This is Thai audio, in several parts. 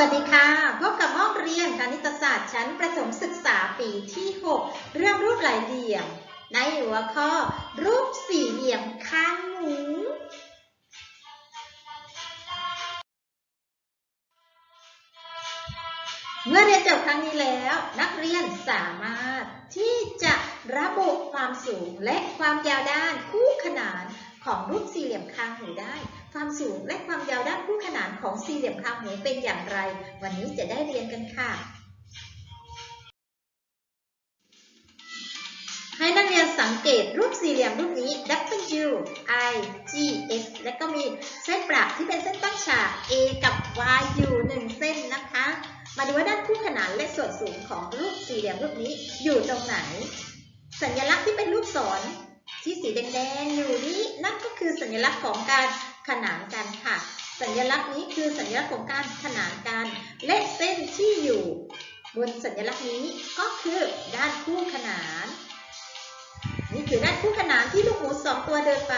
สวัสดีค่ะพบกับห้องเรียนคณิตศาสตร์ชั้นประถมศึกษาปีที่ 6 เรื่องรูปหลายเหลี่ยม ในหัวข้อ รูปสี่เหลี่ยมข้างหมูเมื่อเรียนจบครั้งนี้แล้ว นักเรียนสามารถที่จะระบุความสูงและความยาวด้านคู่ขนานของรูปสี่เหลี่ยมคางหมูได้ ความสูงและความยาวด้านคู่ขนานของสี่เหลี่ยมคางหมูเป็นอย่างไร วันนี้จะได้เรียนกันค่ะ ให้นักเรียนสังเกตรูปสี่เหลี่ยมรูปนี้ W I G S และก็มีเส้นประที่เป็นเส้นตั้งฉาก A กับ Y อยู่หนึ่งเส้นนะคะ มาดูว่าด้านคู่ขนานและส่วนสูงของรูปสี่เหลี่ยมรูปนี้อยู่ตรงไหน สัญลักษณ์ที่เป็นลูกศรที่สีแดงๆอยู่นี้นั่นก็คือสัญลักษณ์ของการ ขนานกันค่ะ สัญลักษณ์นี้คือสัญลักษณ์ของการขนานกัน และเส้นที่อยู่ บนสัญลักษณ์นี้ก็คือด้านคู่ขนาน นี่คือด้านคู่ขนานที่ลูกหมูสองตัวเดินไป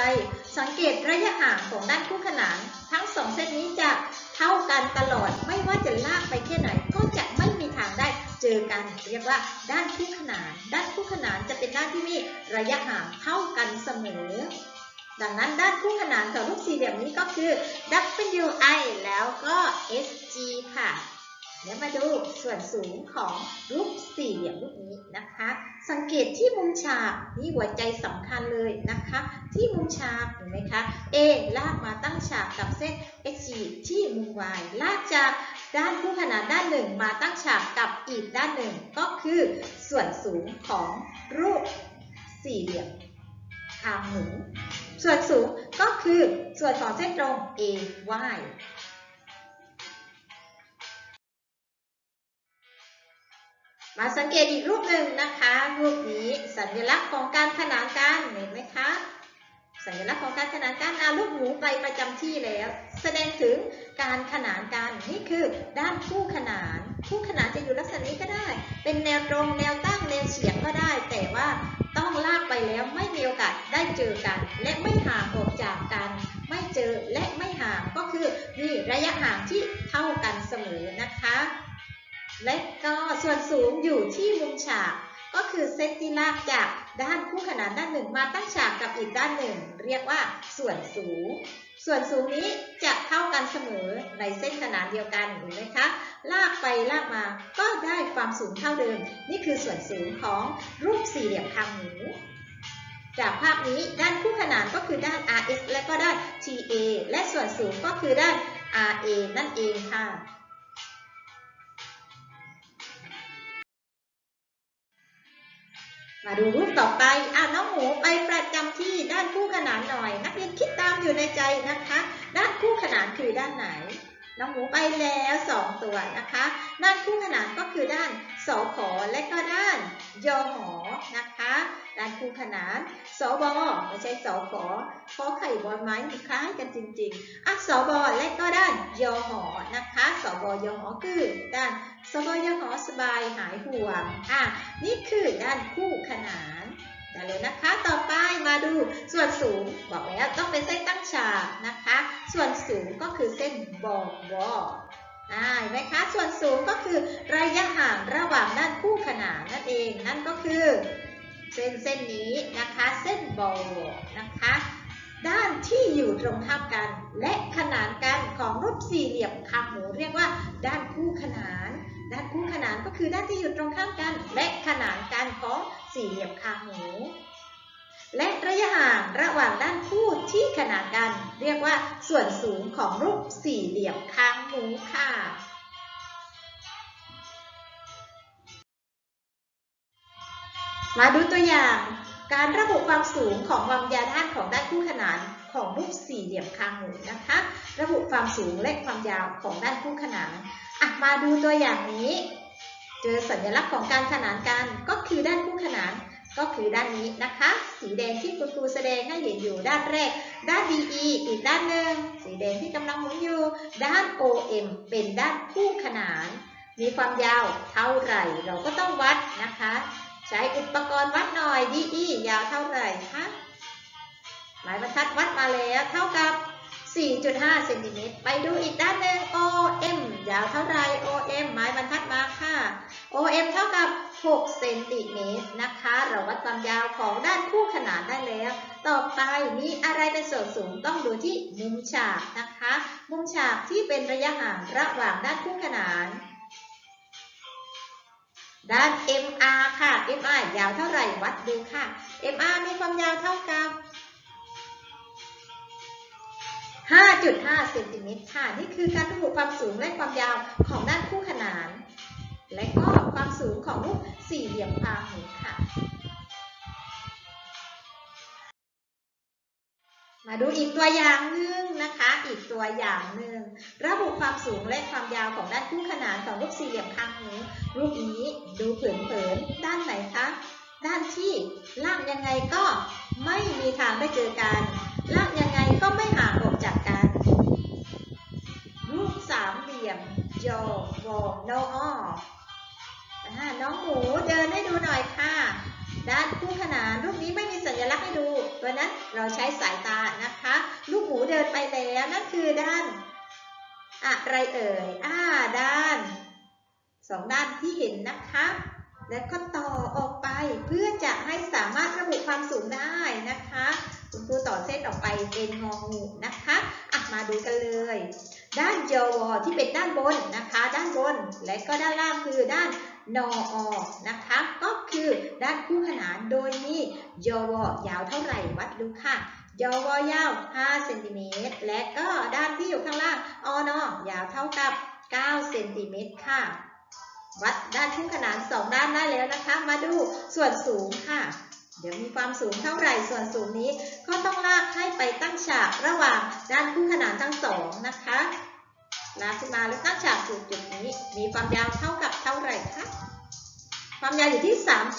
สังเกตระยะห่างของด้านคู่ขนาน ทั้งสองเส้นนี้จะเท่ากันตลอด ไม่ว่าจะลากไปแค่ไหนก็จะไม่มีทางได้เจอกันเรียกว่าด้านคู่ขนาน ด้านคู่ขนานจะเป็นด้านที่มีระยะห่างเท่ากันเสมอ ดังนั้นด้านคู่ขนานของรูปสี่เหลี่ยมนี้ก็คือ WI แล้วก็ SG ค่ะ เดี๋ยวมาดูส่วนสูงของรูปสี่เหลี่ยมรูปนี้นะคะ สังเกตที่มุมฉากนี่หัวใจสำคัญเลยนะคะ ที่มุมฉากเห็นไหมคะ A ลากมาตั้งฉากกับเส้น XG ที่มุม Y ลากจากด้านคู่ขนานด้านหนึ่งมาตั้งฉากกับอีกด้านหนึ่งก็คือส่วนสูงของรูปสี่เหลี่ยม ทางหมู ส่วนสูงก็คือส่วนของเส้นตรง AY มาสังเกตอีกรูปหนึ่งนะคะ รูปนี้สัญลักษณ์ของการขนานกันเห็นไหมคะ สัญลักษณ์ของการขนานกันเอาลูกหมูไปประจำที่แล้ว แสดงถึงการขนานกันนี่คือด้านคู่ขนาน คู่ขนานจะอยู่ลักษณะนี้ก็ได้ เป็นแนวตรงแนวตั้งแนวเฉียงก็ได้ แต่ว่าต้องลากไปแล้วไม่มีโอกาสได้เจอกัน และไม่ห่างออกจากกัน ไม่เจอและไม่ห่างก็คือมีระยะห่างที่เท่ากันเสมอนะคะ และก็ส่วนสูงอยู่ที่มุมฉากก็คือเส้นที่ลากจากด้านคู่ขนานด้านหนึ่งมาตั้งฉากกับอีกด้านหนึ่ง เรียกว่าส่วนสูง ส่วนสูงนี้จะเท่ากันเสมอในเส้นขนานเดียวกันเห็นไหมคะ ลากไปลากมาก็ได้ความสูงเท่าเดิม นี่คือส่วนสูงของรูปสี่เหลี่ยมคางหมูจากภาพนี้ด้านคู่ขนานก็คือด้าน RS และก็ด้าน TA และส่วนสูงก็คือด้าน RA นั่นเองค่ะ มาดูรูปต่อไปอะน้องหมูไปประจำที่ด้านคู่ขนานหน่อย นักเรียนคิดตามอยู่ในใจนะคะ ด้านคู่ขนานคือด้านไหน น้องหมูไปแล้วสองตัวนะคะ ด้านคู่ขนานก็คือด้านสอขอและก็ด้านยอหอนะคะ ด้านคู่ขนานสบอไม่ใช่สอขอขอไข่บอลไม้คล้ายกันจริงๆอะสบอและก็ด้านยอหอนะคะสบอยอหอคือด้านสบอยอหอสบายหายห่วงอะนี่คือด้านคู่ขนานได้เลยนะคะ ต่อไปมาดูส่วนสูงบอกแล้วต้องเป็นเส้นตั้งฉากนะคะ ส่วนสูงก็คือเส้นบอกวออ่าเห็นไหมคะ ส่วนสูงก็คือระยะห่างระหว่างด้านคู่ขนานนั่นเอง นั่นก็คือเส้นเส้นนี้นะคะ เส้นบอลนะคะ ด้านที่อยู่ตรงข้ามกัน และขนานกันของรูปสี่เหลี่ยมคางหมูเรียกว่า ด้านคู่ขนาน ด้านคู่ขนานก็คือด้านที่อยู่ตรงข้ามกัน และขนานกันของสี่เหลี่ยมคางหมู และระยะห่างระหว่างด้านคู่ที่ขนานกัน เรียกว่าส่วนสูงของรูปสี่เหลี่ยมคางหมูค่ะ มาดูตัวอย่างการระบุความสูงของความยาวด้านของด้านคู่ขนานของรูปสี่เหลี่ยมคางหมูนะคะ ระบุความสูงและความยาวของด้านคู่ขนานอะมาดูตัวอย่างนี้ เจอสัญลักษณ์ของการขนานกันก็คือด้านคู่ขนาน ก็คือด้านนี้นะคะ สีแดงที่คุณครูแสดงให้เห็นอยู่ด้านแรก ด้าน DE อีกด้านหนึ่งสีแดงที่กำลังหมุนอยู่ ด้าน OM เป็นด้านคู่ขนาน มีความยาวเท่าไหร่ เราก็ต้องวัดนะคะ ใช้อุปกรณ์วัดหน่อย DE ยาวเท่าไหร่คะหมายบรรทัดวัดมาแล้วเท่ากับ 4.5 เซนติเมตร ไปดูอีกด้านหนึ่ง OM ยาวเท่าไร OM ไม้บรรทัดมาค่ะ OM เท่ากับ 6 เซนติเมตรนะคะ เราวัดความยาวของด้านคู่ขนานได้แล้ว ต่อไปมีอะไรเป็นส่วนสูงต้องดูที่มุมฉากนะคะ มุมฉากที่เป็นระยะห่างระหว่างด้านคู่ขนาน ด้าน MR ค่ะ MR ยาวเท่าไหร่วัดดูค่ะ MR มีความยาวเท่ากับ 5.5เซนติเมตรค่ะ นี่คือการระบุความสูงและความยาวของด้านคู่ขนาน และก็ความสูงของรูปสี่เหลี่ยมพาหูค่ะ มาดูอีกตัวอย่างหนึ่งนะคะ อีกตัวอย่างหนึ่งระบุความสูงและความยาวของด้านคู่ขนานของรูปสี่เหลี่ยมคางหูรูปนี้ดูเผินๆด้านไหนคะด้านที่ลากยังไงก็ไม่มีทางได้เจอกันลากยังไงก็ไม่ห่างออก ยมยอวโนออน้องหมูเดินให้ดูหน่อยค่ะ ด้านคู่ขนานรูปนี้ไม่มีสัญลักษณ์ให้ดูเพราะนั้นเราใช้สายตานะคะ ลูกหมูเดินไปแล้วนั่นคือด้านอะไรเอ่ยอ่าด้านสองด้านที่เห็นนะคะ แล้วก็ต่อออกไปเพื่อจะให้สามารถระบุความสูงได้นะคะ คุณครูต่อเส้นออกไปเป็นงองูนะคะอะมาดูกันเลย ด้านยอวที่เป็นด้านบนนะคะ ด้านบน และก็ด้านล่างคือด้านนออนะคะ ก็คือด้านคู่ขนานโดยมียอวยาวเท่าไหร่วัดดูค่ะยอวยาว 5 เซนติเมตร และก็ด้านที่อยู่ข้างล่างอนอยาวเท่ากับ 9 เซนติเมตรค่ะ วัดด้านคู่ขนาน 2 ด้านได้แล้วนะคะ มาดูส่วนสูงค่ะ เดี๋ยวมีความสูงเท่าไหร่ส่วนสูงนี้ ก็ต้องลากให้ไปตั้งฉากระหว่างด้านคู่ขนานทั้งสองนะคะลากขึ้นมาแล้วตั้งฉากสู่จุดนี้ มีความยาวเท่ากับเท่าไหร่คะความยาวอยู่ที่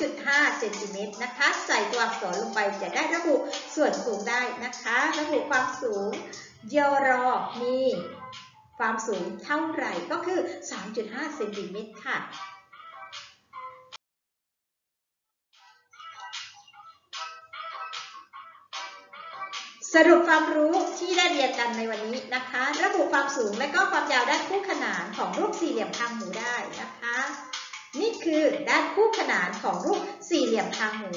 3.5 เซนติเมตรนะคะ ใส่ตัวอักษรลงไปจะได้ระบุส่วนสูงได้นะคะ ระบุความสูงยอรอมีความสูงเท่าไหร่ก็คือ 3.5 เซนติเมตรค่ะ สรุปความรู้ที่ได้เรียนกันในวันนี้นะคะ ระบุความสูงและก็ความยาวด้านคู่ขนานของรูปสี่เหลี่ยมทางหมูได้นะคะ นี่คือด้านคู่ขนานของรูปสี่เหลี่ยมทางหมู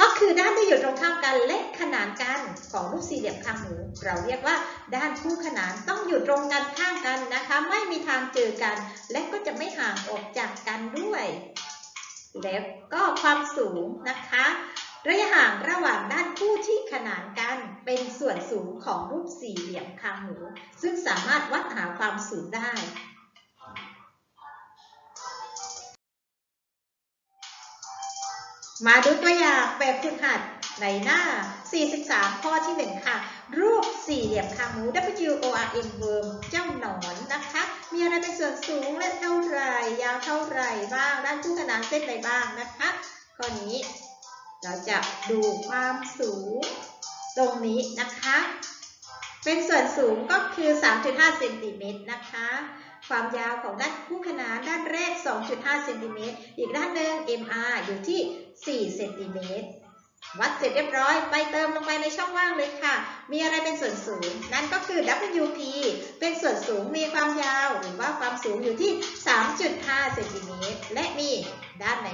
ก็คือด้านที่อยู่ตรงข้ามกันและขนานกันของรูปสี่เหลี่ยมคางหมูเราเรียกว่าด้านคู่ขนานต้องอยู่ตรงกันข้างกันนะคะ ไม่มีทางเจอกัน และก็จะไม่ห่างออกจากกันด้วยแล้วก็ความสูงนะคะ ระยะห่างระหว่างด้านคู่ที่ขนานกันเป็นส่วนสูงของรูปสี่เหลี่ยมคางหมู ซึ่งสามารถวัดหาความสูงได้มาดูตัวอย่างแบบฝึกหัดในหน้า 43 ข้อที่ 1 ค่ะ รูปสี่เหลี่ยมคางหมู W O R M worm เจ้าหนอนนะคะ มีอะไรเป็นส่วนสูงและเท่าไหร่ ยาวเท่าไหร่บ้าง ด้านคู่ขนานเส้นใดบ้างนะคะ ข้อนี้ เราจะดูความสูงตรงนี้นะคะ เป็นส่วนสูงก็คือ 3.5เซนติเมตรนะคะ ความยาวของด้านคู่ขนานด้านแรก 2.5เซนติเมตรอีกด้านหนึ่ง MR อยู่ที่ 4 เซนติเมตรวัดเสร็จเรียบร้อยไปเติมลงไปในช่องว่างเลยค่ะ มีอะไรเป็นส่วนสูง นั่นก็คือ WP เป็นส่วนสูงมีความยาว หรือว่าความสูงอยู่ที่ 3.5 เซนติเมตร และมีด้านไหน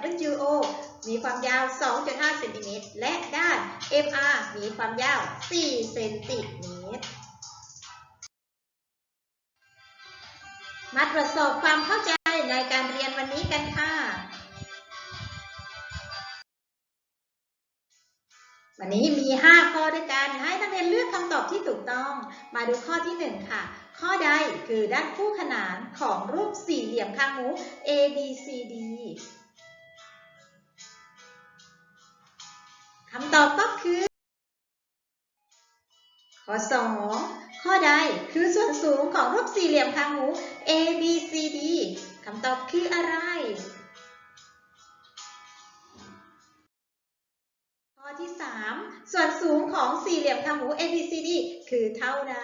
โดย WO มีความยาว 2.5 เซนติเมตร และด้าน MR มีความยาว 4 เซนติเมตร มาตรวจสอบความเข้าใจในการเรียนวันนี้กันค่ะ วันนี้มี 5 ข้อด้วยกัน ให้นักเรียนเลือกคำตอบที่ถูกต้อง มาดูข้อที่ 1 ค่ะข้อใดคือด้านคู่ขนานของรูปสี่เหลี่ยมคางหมู ABCD คำตอบก็คือ ข้อ 2 ข้อใดคือส่วนสูงของรูปสี่เหลี่ยมคางหมู A B C D คำตอบคืออะไร ข้อที่ 3 ส่วนสูงของสี่เหลี่ยมคางหมู A B C D คือเท่าใด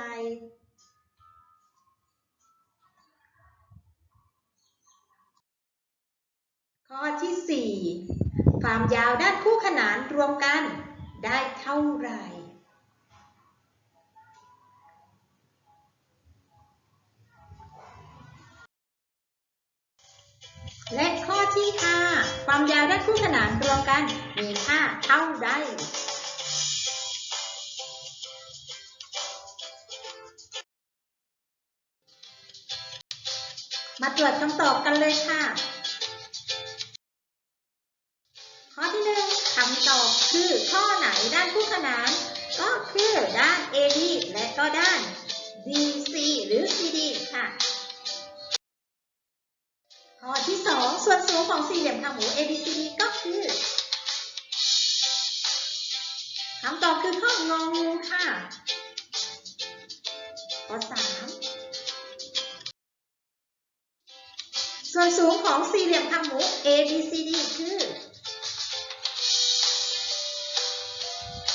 ข้อที่ 4 ความยาวด้านคู่ขนานรวมกันได้เท่าไหร่ และข้อที่ 5 ความยาวด้านคู่ขนานรวมกันมีค่าเท่าใดมาตรวจคำตอบกันเลยค่ะ ตอบคือข้อไหนด้านคู่ขนาน ก็คือด้าน AD และก็ด้าน DC หรือ CD ค่ะ ข้อที่ 2 ส่วนสูงของสี่เหลี่ยมทางหมู ABCD ก็คือคำตอบคือข้ององูค่ะ ข้อ3ส่วนสูงของสี่เหลี่ยมทางหมู ABCD คือ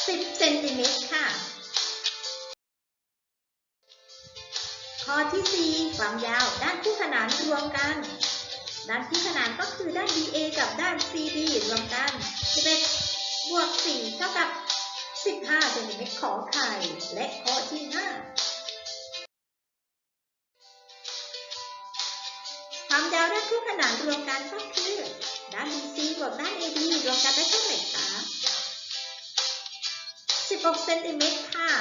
10เซนติเมตรค่ะ ข้อที่ 4 ความยาวด้านคู่ขนานรวมกัน ด้านคู่ขนานก็คือด้าน BA กับด้าน CD รวมกัน11บวก4เท่ากับ 15เซนติเมตรขอไข่ และข้อที่ 5 ความยาวด้านคู่ขนานรวมกันก็คือ ด้าน BC บวกด้าน AB รวมกันได้เท่าไหร่คะ 16เซนติเมตรค่ะ